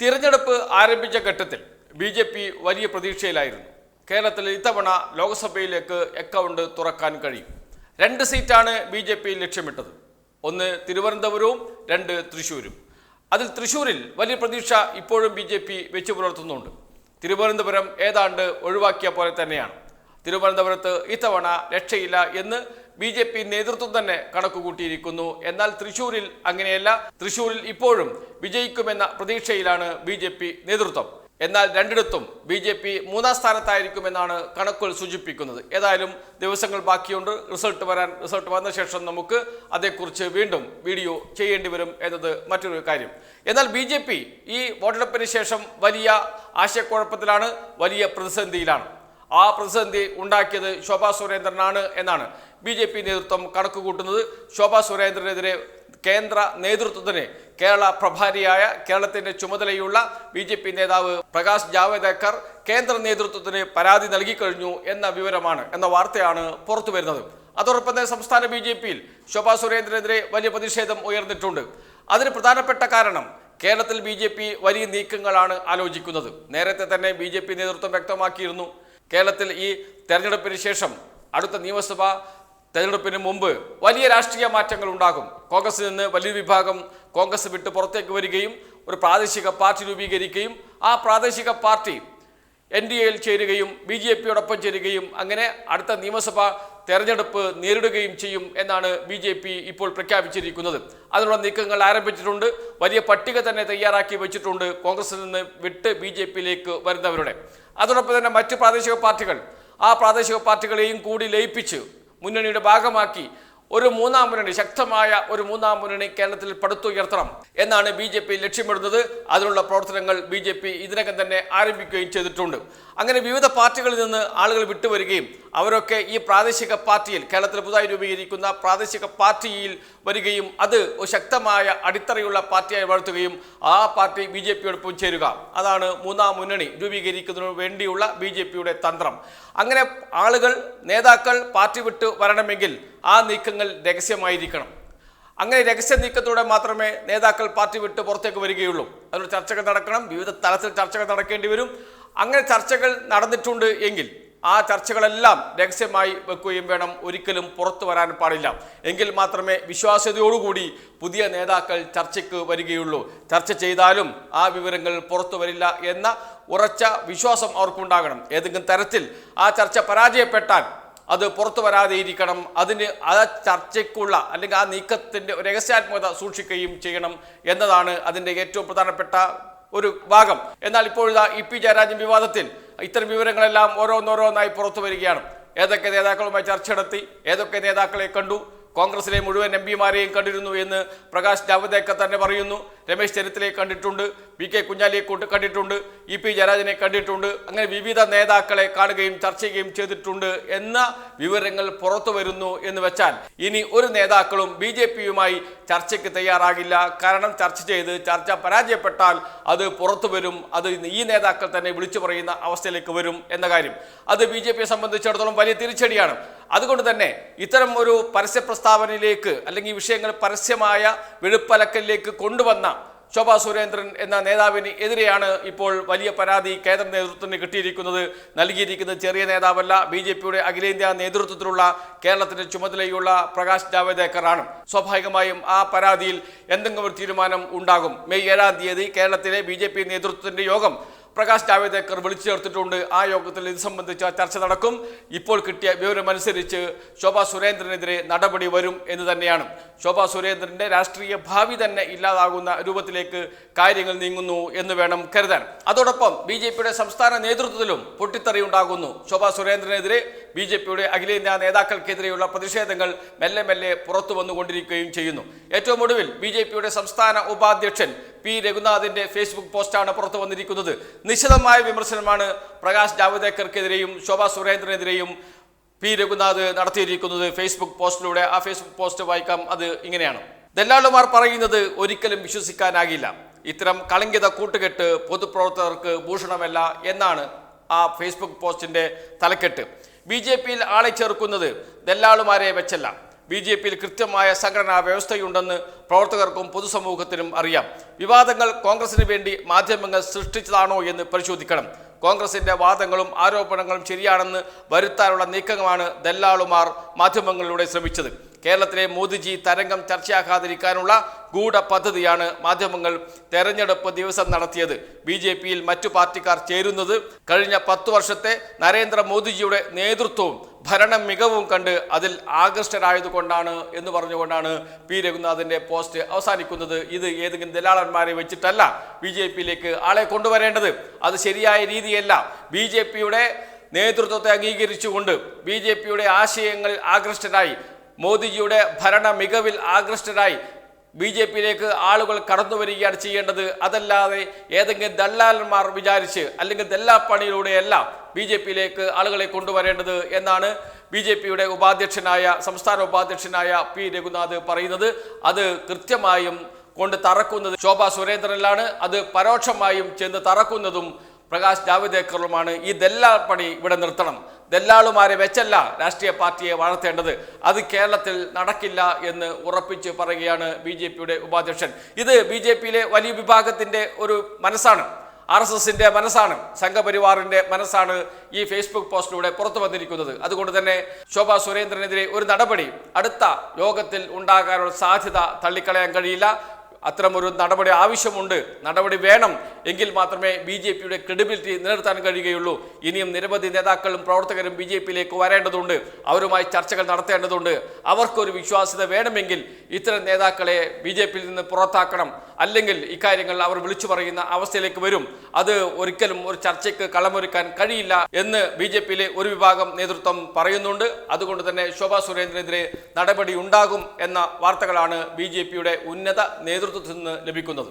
തിരഞ്ഞെടുപ്പ് ആരംഭിച്ച ഘട്ടത്തിൽ ബി ജെ പി വലിയ പ്രതീക്ഷയിലായിരുന്നു. കേരളത്തിൽ ഇത്തവണ ലോക്സഭയിലേക്ക് അക്കൗണ്ട് തുറക്കാൻ കഴിയും. രണ്ട് സീറ്റാണ് ബി ജെ പി ലക്ഷ്യമിട്ടത്. ഒന്ന് തിരുവനന്തപുരവും രണ്ട് തൃശ്ശൂരും. അതിൽ തൃശ്ശൂരിൽ വലിയ പ്രതീക്ഷ ഇപ്പോഴും ബി ജെ പി വെച്ചു പുലർത്തുന്നുണ്ട്. തിരുവനന്തപുരം ഏതാണ്ട് ഒഴിവാക്കിയ പോലെ തന്നെയാണ്. തിരുവനന്തപുരത്ത് ഇത്തവണ രക്ഷയില്ല എന്ന് ബി ജെ പി നേതൃത്വം തന്നെ കണക്കുകൂട്ടിയിരിക്കുന്നു. എന്നാൽ തൃശൂരിൽ അങ്ങനെയല്ല. തൃശൂരിൽ ഇപ്പോഴും വിജയിക്കുമെന്ന പ്രതീക്ഷയിലാണ് ബി ജെ പി നേതൃത്വം. എന്നാൽ രണ്ടിടത്തും ബി ജെ പി മൂന്നാം സ്ഥാനത്തായിരിക്കുമെന്നാണ് കണക്കുകൾ സൂചിപ്പിക്കുന്നത്. ഏതായാലും ദിവസങ്ങൾ ബാക്കിയുണ്ട്. റിസൾട്ട് വരാൻ റിസൾട്ട് വന്ന ശേഷം നമുക്ക് അതേക്കുറിച്ച് വീണ്ടും വീഡിയോ ചെയ്യേണ്ടി വരും എന്നത് മറ്റൊരു കാര്യം. എന്നാൽ ബി ഈ വോട്ടെടുപ്പിന് ശേഷം വലിയ ആശയക്കുഴപ്പത്തിലാണ് വലിയ പ്രതിസന്ധിയിലാണ്. ആ പ്രതിസന്ധി ഉണ്ടാക്കിയത് ശോഭാ സുരേന്ദ്രനാണ് എന്നാണ് ബി ജെ പി നേതൃത്വം കണക്കുകൂട്ടുന്നത്. ശോഭാ സുരേന്ദ്രനെതിരെ കേന്ദ്ര നേതൃത്വത്തിന് കേരള പ്രഭാരിയായ കേരളത്തിന്റെ ചുമതലയുള്ള ബി ജെ പി നേതാവ് പ്രകാശ് ജാവദേക്കർ കേന്ദ്ര നേതൃത്വത്തിന് പരാതി നൽകിക്കഴിഞ്ഞു എന്ന വിവരമാണ് എന്ന വാർത്തയാണ് പുറത്തു വരുന്നത്. അതോടൊപ്പം തന്നെ സംസ്ഥാന ബി ജെ പിയിൽ ശോഭാ സുരേന്ദ്രനെതിരെ വലിയ പ്രതിഷേധം ഉയർന്നിട്ടുണ്ട്. അതിന് പ്രധാനപ്പെട്ട കാരണം കേരളത്തിൽ ബി വലിയ നീക്കങ്ങളാണ് ആലോചിക്കുന്നത്. നേരത്തെ തന്നെ ബി നേതൃത്വം വ്യക്തമാക്കിയിരുന്നു. കേരളത്തിൽ ഈ തെരഞ്ഞെടുപ്പിന് ശേഷം അടുത്ത നിയമസഭാ തെരഞ്ഞെടുപ്പിന് മുമ്പ് വലിയ രാഷ്ട്രീയ മാറ്റങ്ങൾ ഉണ്ടാകും. കോൺഗ്രസിൽ നിന്ന് വലിയ വിഭാഗം കോൺഗ്രസ് വിട്ട് പുറത്തേക്ക് വരികയും ഒരു പ്രാദേശിക പാർട്ടി രൂപീകരിക്കുകയും ആ പ്രാദേശിക പാർട്ടി എൻ ഡി എയിൽ ചേരുകയും ബി ജെ പിയോടൊപ്പം ചേരുകയും അങ്ങനെ അടുത്ത നിയമസഭാ തെരഞ്ഞെടുപ്പ് നേരിടുകയും ചെയ്യും എന്നാണ് ബി ജെ പി ഇപ്പോൾ പ്രഖ്യാപിച്ചിരിക്കുന്നത്. അതിനുള്ള നീക്കങ്ങൾ ആരംഭിച്ചിട്ടുണ്ട്. വലിയ പട്ടിക തന്നെ തയ്യാറാക്കി വെച്ചിട്ടുണ്ട് കോൺഗ്രസിൽ നിന്ന് വിട്ട് ബി ജെ പിയിലേക്ക് വരുന്നവരുടെ. അതോടൊപ്പം തന്നെ മറ്റ് പ്രാദേശിക പാർട്ടികൾ ആ പ്രാദേശിക പാർട്ടികളെയും കൂടി ലയിപ്പിച്ച് മുന്നണിയുടെ ഭാഗമാക്കി ഒരു മൂന്നാം മുന്നണി ശക്തമായ ഒരു മൂന്നാം മുന്നണി കേരളത്തിൽ പടുത്തുയർത്തണം എന്നാണ് ബി ജെ പി ലക്ഷ്യമിടുന്നത്. അതിനുള്ള പ്രവർത്തനങ്ങൾ ബി ജെ പി ഇതിനകം തന്നെ ആരംഭിക്കുകയും ചെയ്തിട്ടുണ്ട്. അങ്ങനെ വിവിധ പാർട്ടികളിൽ നിന്ന് ആളുകൾ വിട്ടുവരികയും അവരൊക്കെ ഈ പ്രാദേശിക പാർട്ടിയിൽ കേരളത്തിൽ പുതുതായി രൂപീകരിക്കുന്ന പ്രാദേശിക പാർട്ടിയിൽ വരികയും അത് ശക്തമായ അടിത്തറയുള്ള പാർട്ടിയായി വളർത്തുകയും ആ പാർട്ടി ബി ജെ പിയോടൊപ്പം ചേരുക. അതാണ് മൂന്നാം മുന്നണി രൂപീകരിക്കുന്നതിനു വേണ്ടിയുള്ള ബി ജെ പിയുടെ തന്ത്രം. അങ്ങനെ ആളുകൾ നേതാക്കൾ പാർട്ടി വിട്ട് വരണമെങ്കിൽ ആ നീക്കങ്ങൾ രഹസ്യമായിരിക്കണം. അങ്ങനെ രഹസ്യ നീക്കത്തോടെ മാത്രമേ നേതാക്കൾ പാർട്ടി വിട്ട് പുറത്തേക്ക് വരികയുള്ളൂ. അതിനുള്ള ചർച്ചകൾ നടക്കണം. വിവിധ തലത്തിൽ ചർച്ചകൾ നടക്കേണ്ടി വരും. അങ്ങനെ ചർച്ചകൾ നടന്നിട്ടുണ്ട് എങ്കിൽ ആ ചർച്ചകളെല്ലാം രഹസ്യമായി വെക്കുകയും വേണം. ഒരിക്കലും പുറത്തു വരാൻ പാടില്ല. എങ്കിൽ മാത്രമേ വിശ്വാസ്യതയോടുകൂടി പുതിയ നേതാക്കൾ ചർച്ചയ്ക്ക് വരികയുള്ളൂ. ചർച്ച ചെയ്താലും ആ വിവരങ്ങൾ പുറത്തു വരില്ല എന്ന ഉറച്ച വിശ്വാസം അവർക്കുണ്ടാകണം. ഏതെങ്കിലും തരത്തിൽ ആ ചർച്ച പരാജയപ്പെട്ടാൽ അത് പുറത്തു വരാതെ ഇരിക്കണം അതിന് ആ ചർച്ചയ്ക്കുള്ള അല്ലെങ്കിൽ ആ നീക്കത്തിന്റെ രഹസ്യാത്മകത സൂക്ഷിക്കുകയും ചെയ്യണം എന്നതാണ് അതിന്റെ ഏറ്റവും പ്രധാനപ്പെട്ട ഒരു ഭാഗം. എന്നാൽ ഇപ്പോഴിതാ ഇ പി ജയരാജൻ വിവാദത്തിൽ ഇത്തരം വിവരങ്ങളെല്ലാം ഓരോന്നോരോന്നായി പുറത്തു വരികയാണ്. ഏതൊക്കെ നേതാക്കളുമായി ചർച്ച നടത്തി ഏതൊക്കെ നേതാക്കളെ കണ്ടു കോൺഗ്രസിലെ മുഴുവൻ എം പിമാരെയും കണ്ടിരുന്നു എന്ന് പ്രകാശ് ജാവദേക്കർ തന്നെ പറയുന്നു. രമേശ് ചെന്നിത്തലയെ കണ്ടിട്ടുണ്ട് വി കെ കുഞ്ഞാലിയെ കൊണ്ട് കണ്ടിട്ടുണ്ട് ഇ പി ജയരാജനെ കണ്ടിട്ടുണ്ട് അങ്ങനെ വിവിധ നേതാക്കളെ കാണുകയും ചർച്ച ചെയ്യുകയും ചെയ്തിട്ടുണ്ട് എന്ന വിവരങ്ങൾ പുറത്തു വരുന്നു എന്ന് വെച്ചാൽ ഇനി ഒരു നേതാക്കളും ബി ജെ പിയുമായി ചർച്ചയ്ക്ക് തയ്യാറാകില്ല. കാരണം ചർച്ച ചെയ്ത് ചർച്ച പരാജയപ്പെട്ടാൽ അത് പുറത്തു വരും അത് ഈ നേതാക്കൾ തന്നെ വിളിച്ചു പറയുന്ന അവസ്ഥയിലേക്ക് വരും എന്ന കാര്യം. അത് ബി ജെ പിയെ സംബന്ധിച്ചിടത്തോളം വലിയ തിരിച്ചടിയാണ്. അതുകൊണ്ട് തന്നെ ഇത്തരം ഒരു പരസ്യ പ്രസ്താവനയിലേക്ക് അല്ലെങ്കിൽ വിഷയങ്ങൾ പരസ്യമായ വെളുപ്പലക്കലിലേക്ക് കൊണ്ടുവന്ന ശോഭാ സുരേന്ദ്രൻ എന്ന നേതാവിന് എതിരെയാണ് ഇപ്പോൾ വലിയ പരാതി കേന്ദ്ര നേതൃത്വത്തിന് കിട്ടിയിരിക്കുന്നത്. നൽകിയിരിക്കുന്നത് ചെറിയ നേതാവല്ല ബി ജെ പിയുടെ അഖിലേന്ത്യാ നേതൃത്വത്തിലുള്ള കേരളത്തിന്റെ ചുമതലയുള്ള പ്രകാശ് ജാവദേക്കറാണ്. സ്വാഭാവികമായും ആ പരാതിയിൽ എന്തെങ്കിലും ഒരു തീരുമാനം ഉണ്ടാകും. മെയ് ഏഴാം തീയതി കേരളത്തിലെ ബി നേതൃത്വത്തിന്റെ യോഗം പ്രകാശ് ജാവദേക്കർ വിളിച്ചു ചേർത്തിട്ടുണ്ട് ആ യോഗത്തിൽ ഇത് സംബന്ധിച്ച ചർച്ച നടക്കും. ഇപ്പോൾ കിട്ടിയ വിവരമനുസരിച്ച് ശോഭാ സുരേന്ദ്രനെതിരെ നടപടി വരും എന്ന് തന്നെയാണ്. ശോഭാ സുരേന്ദ്രന്റെ രാഷ്ട്രീയ ഭാവി തന്നെ ഇല്ലാതാകുന്ന രൂപത്തിലേക്ക് കാര്യങ്ങൾ നീങ്ങുന്നു എന്ന് വേണം കരുതാൻ. അതോടൊപ്പം ബി സംസ്ഥാന നേതൃത്വത്തിലും പൊട്ടിത്തെറി ഉണ്ടാകുന്നു. ശോഭാ സുരേന്ദ്രനെതിരെ ബി ജെ പിയുടെ അഖിലേന്ത്യാ നേതാക്കൾക്കെതിരെയുള്ള പ്രതിഷേധങ്ങൾ മെല്ലെ മെല്ലെ പുറത്തു വന്നുകൊണ്ടിരിക്കുകയും ചെയ്യുന്നു. ഏറ്റവും ഒടുവിൽ ബി ജെ പിയുടെ സംസ്ഥാന ഉപാധ്യക്ഷൻ പി രഘുനാഥിന്റെ ഫേസ്ബുക്ക് പോസ്റ്റാണ് പുറത്തു വന്നിരിക്കുന്നത്. നിശിതമായ വിമർശനമാണ് പ്രകാശ് ജാവ്ദേക്കർക്കെതിരെയും ശോഭാ സുരേന്ദ്രനെതിരെയും പി രഘുനാഥ് നടത്തിയിരിക്കുന്നത്. ഫേസ്ബുക്ക് പോസ്റ്റിലൂടെ ആ ഫേസ്ബുക്ക് പോസ്റ്റ് വായിക്കാം. അത് ഇങ്ങനെയാണ്. ദല്ലാളുമാർ പറയുന്നത് ഒരിക്കലും വിശ്വസിക്കാനാകില്ല. ഇത്തരം കളങ്കിത കൂട്ടുകെട്ട് പൊതുപ്രവർത്തകർക്ക് ഭൂഷണമല്ല എന്നാണ് ആ ഫേസ്ബുക്ക് പോസ്റ്റിന്റെ തലക്കെട്ട്. ബി ജെ പിയിൽ ആളെ ചേർക്കുന്നത് ദല്ലാളുമാരെ വെച്ചല്ല. ബി ജെ പിയിൽ കൃത്യമായ സംഘടനാ വ്യവസ്ഥയുണ്ടെന്ന് പ്രവർത്തകർക്കും പൊതുസമൂഹത്തിനും അറിയാം. വിവാദങ്ങൾ കോൺഗ്രസിന് വേണ്ടി മാധ്യമങ്ങൾ സൃഷ്ടിച്ചതാണോ എന്ന് പരിശോധിക്കണം. കോൺഗ്രസിന്റെ വാദങ്ങളും ആരോപണങ്ങളും ശരിയാണെന്ന് വരുത്താനുള്ള നീക്കമാണ് ദല്ലാളുമാർ മാധ്യമങ്ങളിലൂടെ ശ്രമിച്ചത്. കേരളത്തിലെ മോദിജി തരംഗം ചർച്ചയാക്കാതിരിക്കാനുള്ള ഗൂഢ പദ്ധതിയാണ് മാധ്യമങ്ങൾ തെരഞ്ഞെടുപ്പ് ദിവസം നടത്തിയത്. ബി ജെ പിയിൽ മറ്റു പാർട്ടിക്കാർ ചേരുന്നത് കഴിഞ്ഞ പത്തു വർഷത്തെ നരേന്ദ്ര മോദിജിയുടെ നേതൃത്വവും ഭരണ മികവും കണ്ട് അതിൽ ആകൃഷ്ടരായതുകൊണ്ടാണ് എന്ന് പറഞ്ഞുകൊണ്ടാണ് പി രഘുനാഥിന്റെ പോസ്റ്റ് അവസാനിക്കുന്നത്. ഇത് ഏതെങ്കിലും ദലാളന്മാരെ വെച്ചിട്ടല്ല ബി ജെ പിയിലേക്ക് ആളെ കൊണ്ടുവരേണ്ടത്. അത് ശരിയായ രീതിയല്ല. ബി ജെ പിയുടെ നേതൃത്വത്തെ അംഗീകരിച്ചുകൊണ്ട് ബി ജെ പിയുടെ ആശയങ്ങൾ ആകൃഷ്ടരായി മോദിജിയുടെ ഭരണ മികവിൽ ആകൃഷ്ടരായി ബി ജെ പിയിലേക്ക് ആളുകൾ കടന്നു വരികയാണ് ചെയ്യേണ്ടത്. അതല്ലാതെ ഏതെങ്കിലും ദല്ലാലന്മാർ വിചാരിച്ച് അല്ലെങ്കിൽ ദല്ലാപ്പണിയിലൂടെയല്ല ബി ജെ പിയിലേക്ക് ആളുകളെ കൊണ്ടുവരേണ്ടത് എന്നാണ് ബി ജെ പിയുടെ ഉപാധ്യക്ഷനായ സംസ്ഥാന ഉപാധ്യക്ഷനായ പി രഘുനാഥ് പറയുന്നത്. അത് കൃത്യമായും കൊണ്ട് തറക്കുന്നത് ശോഭാ സുരേന്ദ്രനിലാണ്. അത് പരോക്ഷമായും ചെന്ന് തറക്കുന്നതും പ്രകാശ് ജാവദേക്കറുമാണ്. ഈ ദല്ലാപ്പണി പണി ഇവിടെ നിർത്തണം. ദല്ലാളുമാരെ വെച്ചല്ല രാഷ്ട്രീയ പാർട്ടിയെ വളർത്തേണ്ടത്. അത് കേരളത്തിൽ നടക്കില്ല എന്ന് ഉറപ്പിച്ച് പറയുകയാണ് ബി ജെ പിയുടെ ഉപാധ്യക്ഷൻ. ഇത് ബി ജെ പിയിലെ വലിയ വിഭാഗത്തിന്റെ ഒരു മനസ്സാണ്. ആർ എസ് എസിന്റെ മനസ്സാണ്. സംഘപരിവാറിന്റെ മനസ്സാണ് ഈ ഫേസ്ബുക്ക് പോസ്റ്റിലൂടെ പുറത്തു വന്നിരിക്കുന്നത്. അതുകൊണ്ട് തന്നെ ശോഭ സുരേന്ദ്രനെതിരെ ഒരു നടപടി അടുത്ത യോഗത്തിൽ ഉണ്ടാകാനുള്ള സാധ്യത തള്ളിക്കളയാൻ കഴിയില്ല. അത്തരമൊരു നടപടി ആവശ്യമുണ്ട് നടപടി വേണം എങ്കിൽ മാത്രമേ ബി ജെ പിയുടെ ക്രെഡിബിലിറ്റി നിലനിർത്താൻ കഴിയുകയുള്ളൂ. ഇനിയും നിരവധി നേതാക്കളും പ്രവർത്തകരും ബി ജെ പിയിലേക്ക് വരേണ്ടതുണ്ട് അവരുമായി ചർച്ചകൾ നടത്തേണ്ടതുണ്ട്. അവർക്കൊരു വിശ്വാസ്യത വേണമെങ്കിൽ ഇത്തരം നേതാക്കളെ ബി ജെ പിയിൽ നിന്ന് പുറത്താക്കണം. അല്ലെങ്കിൽ ഇക്കാര്യങ്ങൾ അവർ വിളിച്ചു പറയുന്ന അവസ്ഥയിലേക്ക് വരും. അത് ഒരിക്കലും ഒരു ചർച്ചയ്ക്ക് കളമൊരുക്കാൻ കഴിയില്ല എന്ന് ബി ജെ പിയിലെ ഒരു വിഭാഗം നേതൃത്വം പറയുന്നുണ്ട്. അതുകൊണ്ട് തന്നെ ശോഭാ സുരേന്ദ്രനെതിരെ നടപടി ഉണ്ടാകും എന്ന വാർത്തകളാണ് ബി ജെ പിയുടെ ഉന്നത നേതൃത്വത്തിൽ നിന്ന് ലഭിക്കുന്നത്.